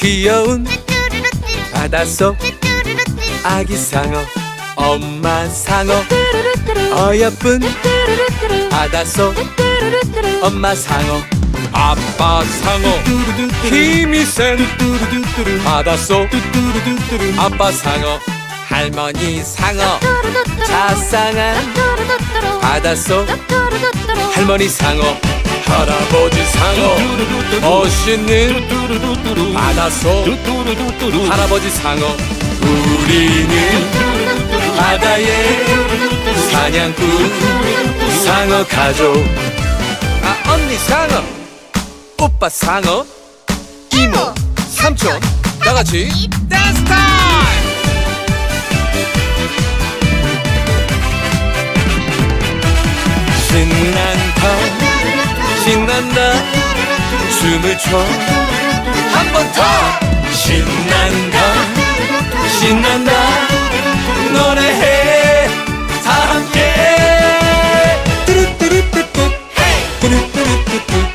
귀여운 바닷속 아기 상어. 엄마 상어. 어여쁜 바닷속 엄마 상어. 아빠 상어. 힘이 센 바닷속 아빠 상어. 할머니 상어. 자상한 바닷속 할머니 상어. 할아버지 상어 멋있는 바닷속 할아버지 상어. 우리는 바다의 사냥꾼 상어 가족. 아 언니 상어. 오빠 상어. 이모. 삼촌. 다같이 댄스 타임! 신난다. 신난다 춤을 춰 한 번 더. 신난다. 신난다. 노래해. 다 함께. 뚜루뚜루뚜뚜. 뚜루뚜루뚜뚜